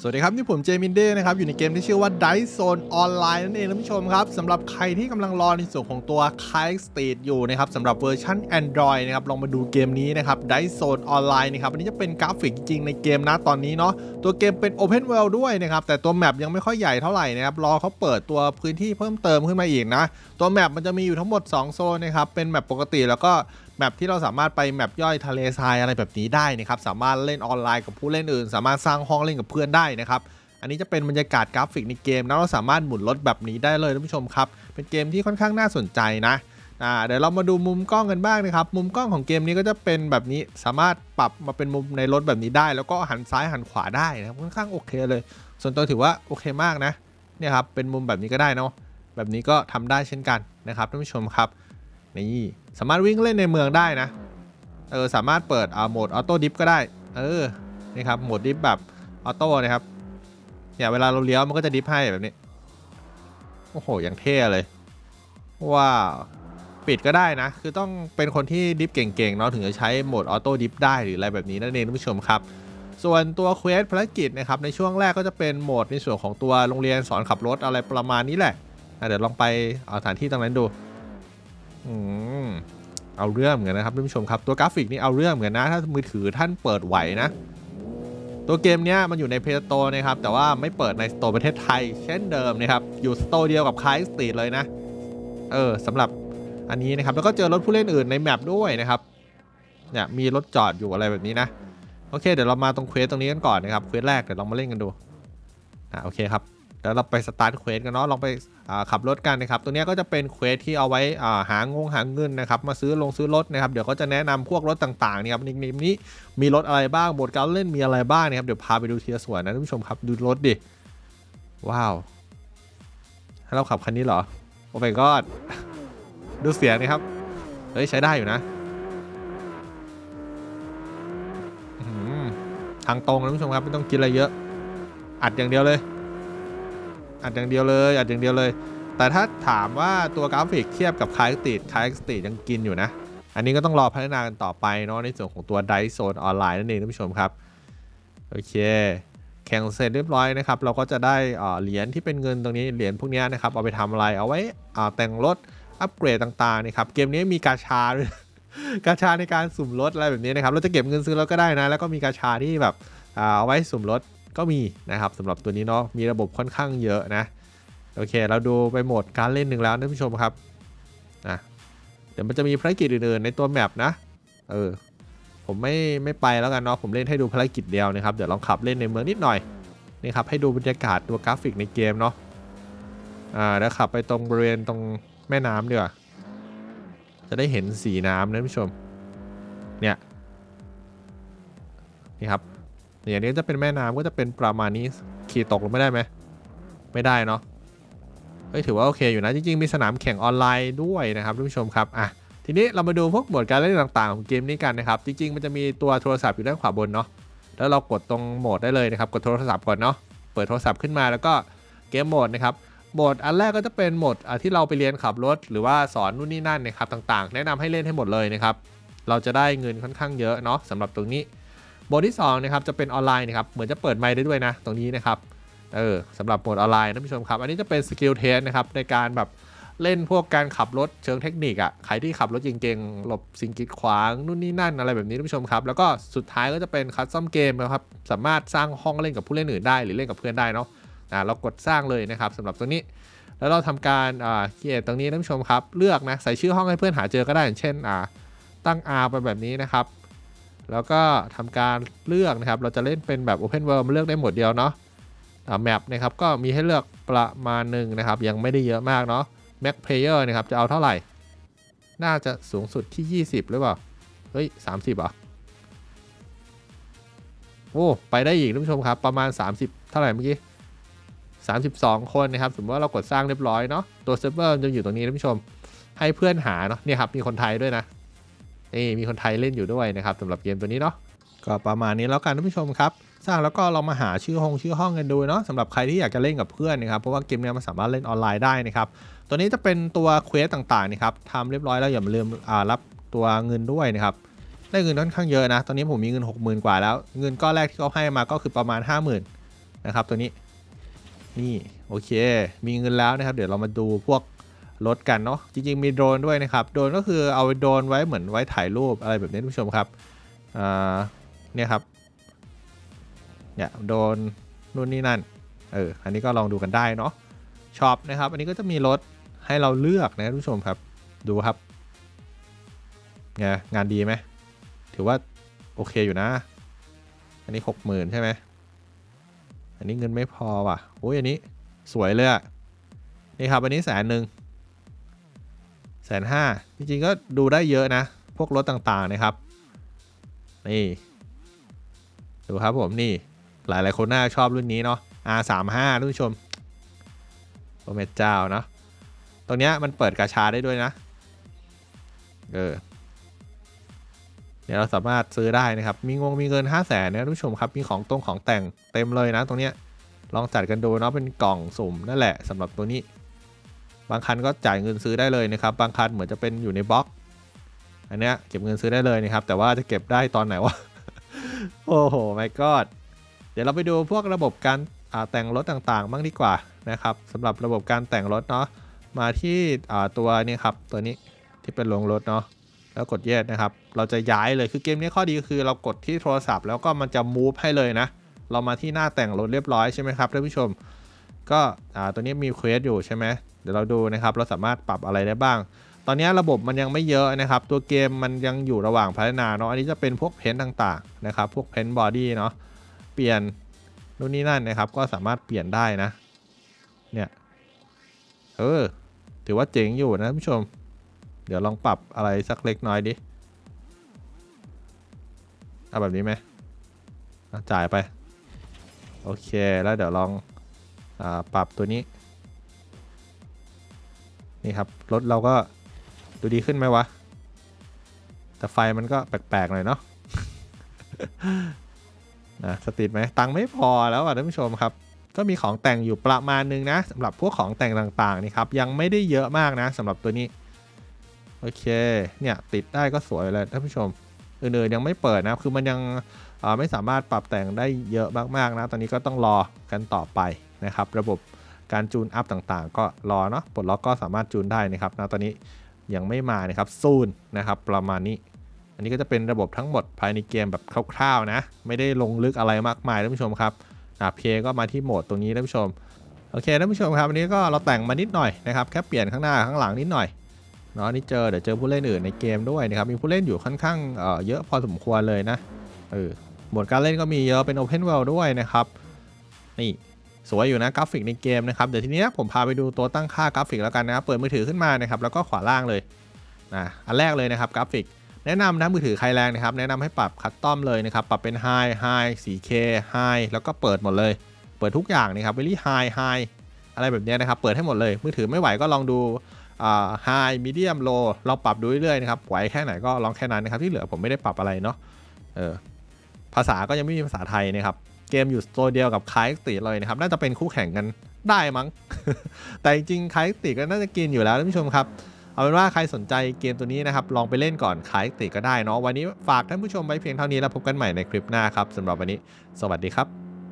สวัสดีครับ นี่ผมเจมินเด้นะครับ อยู่ในเกมที่ชื่อว่า Dice Zone Online นั่นเองท่านผู้ชมครับสำหรับใครที่กำลังรอในส่วนของตัว k i t e Street อยู่นะครับสำหรับเวอร์ชัน Android นะครับ ลองมาดูเกมนี้นะครับ Dice Zone Online นะครับอันนี้จะเป็นกราฟิกจริงในเกมนะตอนนี้เนาะตัวเกมเป็น Open World ด้วยนะครับ แต่ตัวแมปยังไม่ค่อยใหญ่เท่าไหร่นะครับ รอเขาเปิดตัวพื้นที่เพิ่มเติมขึ้นมาอีกนะ ตัวแมปมันจะมีอยู่ทั้งหมด 2 โซนนะครับเป็นแมปปกติแล้วก็แมปที่เราสามารถไปแมปย่อยทะเลทรายอะไรแบบนี้ได้นะครับสามารถเล่นออนไลน์กับผู้เล่นอื่น สามารถสร้างห้องเล่นกับเพื่อนได้นะครับอันนี้จะเป็นบรรยากาศกราฟิกในเกมนะเราสามารถหมุนรถแบบนี้ได้เลยท่านผู้ชมครับเป็นเกมที่ค่อนข้างน่าสนใจนะเดี๋ยวเรามาดูมุมกล้องกันบ้างนะครับ มุมกล้องของเกมนี้ก็จะเป็นแบบนี้สามารถปรับมาเป็นมุมในรถแบบนี้ได้ แล้วก็หันซ้ายหันขวาได้นะครับค่อนข้างโอเคเลย ส่วนตัวถือว่าโอเคมากนะเนี่ยครับเป็นมุมแบบนี้ก็ได้เนาะแบบนี้ก็ทำได้เช่นกันนะครับท่านผู้ชมครับ นี่สามารถวิ่งเล่นในเมืองได้นะ เออ สามารถเปิดอ่าโหมดออโต้ดิฟก็ได้ เออ นี่ครับ โหมดดิฟแบบออโต้นะครับ เนี่ยเวลาเราเลี้ยวมันก็จะดิฟให้แบบนี้ โอ้โห อย่างเท่เลย ว้าว ปิดก็ได้นะ คือต้องเป็นคนที่ดิฟเก่งๆเนาะถึงจะใช้โหมดออโต้ดิฟได้หรืออะไรแบบนี้นั่นเองท่านผู้ชมครับส่วนตัวเควสภารกิจนะครับในช่วงแรกก็จะเป็นโหมดในส่วนของตัวโรงเรียนสอนขับรถอะไรประมาณนี้แหละ เดี๋ยวลองไปเอาสถานที่ตรงนั้นดู อืมเอาเรื่องเหมือนกันนะครับท่านผู้ชมครับตัวกราฟิกนี่เอาเรื่องเหมือนกันนะ ถ้ามือถือท่านเปิดไหวนะ ตัวเกมเนี้ยมันอยู่ใน Play Store นะครับ แต่ว่าไม่เปิดในสโตร์ประเทศไทย เช่นเดิมนะครับ อยู่สโตร์เดียวกับคายสตรีทเลยนะ เออสำหรับอันนี้นะครับ แล้วก็เจอรถผู้เล่นอื่นในแมปด้วยนะครับเนี่ยมีรถจอดอยู่อะไรแบบนี้นะ โอเค เดี๋ยวเรามาตรงเควสตรงนี้กันก่อนนะครับเควสแรกเดี๋ยวลองมาเล่นกันดูอะโอเคครับ เดี๋ยวเราไปสตาร์ทเควสกันเนาะลองไปขับรถกันนะครับตัวนี้ก็จะเป็นเควสที่เอาไว้หางงหาเงินนะครับมาซื้อลงซื้อรถนะครับเดี๋ยวก็จะแนะนำพวกรถต่างๆนี่ครับในนี้มีรถอะไรบ้างโหมดการเล่นมีอะไรบ้างนะครับเดี๋ยวพาไปดูทีละส่วนนะท่านผู้ชมครับดูรถดิว้าวให้เราขับคันนี้เหรอโอ้ my god ดูเสียงนะครับเฮ้ยใช้ได้อยู่นะทางตรงนะท่านผู้ชมครับไม่ต้องกินอะไรเยอะ อัดอย่างเดียวเลย อัดอย่างเดียวเลยอัดอย่างเดียวเลย แต่ถ้าถามว่าตัวกราฟิกเทียบกับคายสตีดคายสตีดยังกินอยู่นะ อันนี้ก็ต้องรอพัฒนากันต่อไปเนาะในส่วนของตัว Dice Zone ออนไลน์นั่นเองท่านผู้ชมครับ โอเค แข่งเสร็จเรียบร้อยนะครับ เราก็จะได้เหรียญที่เป็นเงินตรงนี้เหรียญพวกนี้นะครับเอาไปทำอะไรเอาไว้อ่าแต่งรถอัปเกรดต่างๆนะครับเกมนี้มีกาชาด้วยกาชาในการสุ่มรถอะไรแบบนี้นะครับ เราจะเก็บเงินซื้อรถก็ได้นะ แล้วก็มีกาชาที่แบบเอาไว้สุ่มรถ ก็มีนะครับสำหรับตัวนี้เนาะมีระบบค่อนข้างเยอะนะโอเค เราดูไปโหมดการเล่นหนึ่งแล้วท่านผู้ชมครับอะเดี๋ยวมันจะมีภารกิจอื่นๆในตัวแมปนะเออผมไม่ไม่ไปแล้วกันเนาะผมเล่นให้ดูภารกิจเดียวนะครับเดี๋ยวลองขับเล่นในเมืองนิดหน่อยนี่ครับให้ดูบรรยากาศตัวกราฟิกในเกมเนาะอ่าแล้วขับไปตรงบริเวณตรงแม่น้ำดีกว่าจะได้เห็นสีน้ำนะท่านผู้ชมเนี่ยนี่ครับ อย่างนี้จะเป็นแม่น้ำก็จะเป็นประมาณนี้ขี่ตกลงไม่ได้ไหมไม่ได้เนาะเฮ้ยถือว่าโอเคอยู่นะจริงๆมีสนามแข่งออนไลน์ด้วยนะครับท่านผู้ชมครับอะทีนี้เรามาดูพวกโหมดการเล่นต่างๆของเกมนี้กันนะครับจริงๆมันจะมีตัวโทรศัพท์อยู่ด้านขวาบนเนาะแล้วเรากดตรงโหมดได้เลยนะครับกดโทรศัพท์ก่อนเนาะเปิดโทรศัพท์ขึ้นมาแล้วก็เกมโหมดนะครับโหมดอันแรกก็จะเป็นโหมดที่เราไปเรียนขับรถ หรือว่าสอนนู่นนี่นั่นนะครับต่างๆ แนะนำให้เล่นให้หมดเลยนะครับเราจะได้เงินค่อนข้างเยอะเนาะสำหรับตรงนี้ โหมดที่สองนะครับจะเป็นออนไลน์นะครับเหมือนจะเปิดไมค์ได้ด้วยนะตรงนี้นะครับเออสำหรับโหมดออนไลน์ท่านผู้ชมครับ อันนี้จะเป็นสกิลเทสนะครับในการแบบเล่นพวกการขับรถเชิงเทคนิคอะ่ะใครที่ขับรถเก่งๆหลบสิ่งกีดขวางนู่นนี่นั่นอะไรแบบนี้ท่านผู้ชมครับ แล้วก็สุดท้ายก็จะเป็นคัสตอมเกมนะครับสามารถสร้างห้องเล่นกับผู้เล่นอื่นได้หรือเล่นกับเพื่อนได้เนาะอ่าเรากดสร้างเลยนะครับสำหรับตรงนี้ แล้วเราทำการอ่าเกียตรงนี้ท่านผู้ชมครับ เลือกนะใส่ชื่อห้องให้เพื่อนหาเจอก็ได้อย่างเช่นอ่าตั้ง R ไปแบบนี้นะครับ แล้วก็ทำการเลือกนะครับ เราจะเล่นเป็นแบบ Open World เลือกได้หมดเดียวเนาะแมปนะครับก็มีให้เลือกประมาณหนึ่งนะครับ ยังไม่ได้เยอะมากเนาะ Mac Player นะครับ จะเอาเท่าไหร่ น่าจะสูงสุดที่ 20 หรือเปล่า เฮ้ย 30เหรอโอ้ไปได้อีกท่านผู้ชมครับ ประมาณ 30 เท่าไหร่เมื่อกี้ 32 คนนะครับ สมมติว่าเรากดสร้างเรียบร้อยเนาะตัวเซิร์ฟเวอร์จะอยู่ตรงนี้ท่านผู้ชม ให้เพื่อนหาเนาะเนี่ยครับมีคนไทยด้วยนะ นี่มีคนไทยเล่นอยู่ด้วยนะครับสำหรับเกมตัวนี้เนาะก็ประมาณนี้แล้วกันท่านผู้ชมครับ สร้างแล้วก็เรามาหาชื่อห้องชื่อห้องกันดูเนาะสำหรับใครที่อยากจะเล่นกับเพื่อนนะครับเพราะว่าเกมนี้มันสามารถเล่นออนไลน์ได้นะครับตัวนี้จะเป็นตัวเควสต่างๆนะครับทำเรียบร้อยแล้วอย่าลืมรับตัวเงินด้วยนะครับได้เงินค่อนข้างเยอะนะ ตอนนี้ผมมีเงิน 60,000 กว่าแล้ว เงินก้อนแรกที่เขาให้มาก็คือประมาณ 50,000 นะครับตัวนี้ นี่ โอเค มีเงินแล้วนะครับ เดี๋ยวเรามาดูพวก รถกันเนาะจริงๆมีโดรนด้วยนะครับโดรนก็คือเอาโดรนไว้เหมือนไว้ถ่ายรูปอะไรแบบนี้ท่านผู้ชมครับเนี่ยครับเนี่ยโดรนนู่นนี่นั่นเอออันนี้ก็ลองดูกันได้เนาะช็อปนะครับ อันนี้ก็จะมีรถให้เราเลือกนะท่านผู้ชมครับดูครับไงงานดีไหมถือว่าโอเคอยู่นะ อันนี้หกหมื่นใช่ไหมอันนี้เงินไม่พอว่ะโอ้ยอันนี้สวยเลยอะนี่ครับอันนี้แสนหนึ่ง นห้าจริงๆก็ดูได้เยอะนะ พวกรถต่างๆนะครับ นี่ ดูครับผมนี่ หลายๆคนน่าชอบรุ่นนี้เนาะ R35 ท่านชมโอเมเจ้าเนาะ ตรงเนี้ยมันเปิดกาชาได้ด้วยนะ เออ เดี๋ยวเราสามารถซื้อได้นะครับ มีงงมีเงิน 5 0 0แสนนะท่านผู้ชมครับ มีของตรงของแต่งเต็มเลยนะ ตรงเนี้ย ลองจัดกันดูเนาะ เป็นกล่องสุ่มนั่นแหละสำหรับตัวนี้ บางคันก็จ่ายเงินซื้อได้เลยนะครับ บางคันเหมือนจะเป็นอยู่ในบล็อก อันเนี้ยเก็บเงินซื้อได้เลยนะครับ แต่ว่าจะเก็บได้ตอนไหนวะ โอ้โหไม่กอดเดี๋ยวเราไปดูพวกระบบการาแต่งรถต่างๆ บ้างดีกว่านะครับสำหรับระบบการแต่งรถเนาะ มาที่ตัวนี้ครับ ตัวนี้ที่เป็นโรงรถเนาะ แล้วกด yes นะครับ เราจะย้ายเลย คือเกมนี้ข้อดีคือเรากดที่โทรศัพท์แล้วก็มันจะ move ให้เลยนะ เรามาที่หน้าแต่งรถเรียบร้อยใช่ไหมครับท่านผู้ชม ก็อ่าตัวนี้มีเควสอยู่ใช่ไหมเดี๋ยวเราดูนะครับเราสามารถปรับอะไรได้บ้าง ตอนนี้ระบบมันยังไม่เยอะนะครับ ตัวเกมมันยังอยู่ระหว่างพัฒนาเนาะอันนี้จะเป็นพวกเพนท์ต่างๆนะครับ พวกเพนท์บอดี้เนาะเปลี่ยนนู่นนี่นั่นนะครับ ก็สามารถเปลี่ยนได้นะ เนี่ยเออถือว่าเจ๋งอยู่นะท่านผู้ชม เดี๋ยวลองปรับอะไรสักเล็กน้อยดิเอาแบบนี้ไหมจ่ายไป โอเคแล้วเดี๋ยวลอง ปรับตัวนี้ นี่ครับ รถเราก็ดูดีขึ้นไหมวะ แต่ไฟมันก็แปลกๆหน่อยเนาะนะสติดไหมตังไม่พอแล้วอะท่านผู้ชมครับ ก็มีของแต่งอยู่ประมาณนึงนะสำหรับพวกของแต่งต่างๆนี่ครับ ยังไม่ได้เยอะมากนะสำหรับตัวนี้ โอเค เนี่ย ติดได้ก็สวยเลยท่านผู้ชมอื่นๆยังไม่เปิดนะคือมันยังอ่อไม่สามารถปรับแต่งได้เยอะมากๆนะ ตอนนี้ก็ต้องรอกันต่อไป นะครับระบบการจูนอัพต่างๆ ก็รอเนาะปลดล็อกก็สามารถจูนได้นะครับนะตอนนี้ยังไม่มานะครับซูนนะครับประมาณนี้ อันนี้ก็จะเป็นระบบทั้งหมดภายในเกมแบบคร่าวๆนะ ไม่ได้ลงลึกอะไรมากมายท่านผู้ชมครับอะเพก็มาที่โหมดตรงนี้ท่านผู้ชมโอเคท่านผู้ชมครับวันนี้ก็เราแต่งมานิดหน่อยนะครับแค่เปลี่ยนข้างหน้าข้างหลังนิดหน่อยเนาะนี่เจอเดี๋ยวเจอผู้เล่นอื่นในเกมด้วยนะครับมีผู้เล่นอยู่ค่อนข้างเเยอะพอสมควรเลยนะเออหมวดการเล่นก็มีเยอะเป็น Open World ด้วยนะครับนี่ สวยอยู่นะกราฟิกในเกมนะครับเดี๋ยวทีนี้ผมพาไปดูตัวตั้งค่ากราฟิกแล้วกันนะครับเปิดมือถือขึ้นมานะครับแล้วก็ขวาล่างเลยนะอันแรกเลยนะครับกราฟิก แนะนำนะมือถือใครแรงนะครับแนะนำให้ปรับคัสตอมเลยนะครับปรับเป็น High High 4K High แล้วก็เปิดหมดเลย เปิดทุกอย่างนะครับ Very High High อะไรแบบเนี้ยนะครับเปิดให้หมดเลยมือถือไม่ไหวก็ลองดูไฮมีเดียมโลเราปรับดูเรื่อยๆนะครับไหวแค่ไหนก็ลองแค่นั้นนะครับที่เหลือผมไม่ได้ปรับอะไรเนาะเออภาษาก็ยังไม่มีภาษาไทยนะครับ เกมอยู่ตัวเดียวกับคายติเลยนะครับ น่าจะเป็นคู่แข่งกันได้มั้ง แต่จริงๆคายติก็น่าจะกินอยู่แล้วท่านผู้ชมครับ เอาเป็นว่าใครสนใจเกมตัวนี้นะครับ ลองไปเล่นก่อนคายติก็ได้เนาะวันนี้ฝากท่านผู้ชมไว้เพียงเท่านี้แล้วพบกันใหม่ในคลิปหน้าครับสำหรับวันนี้ สวัสดีครับ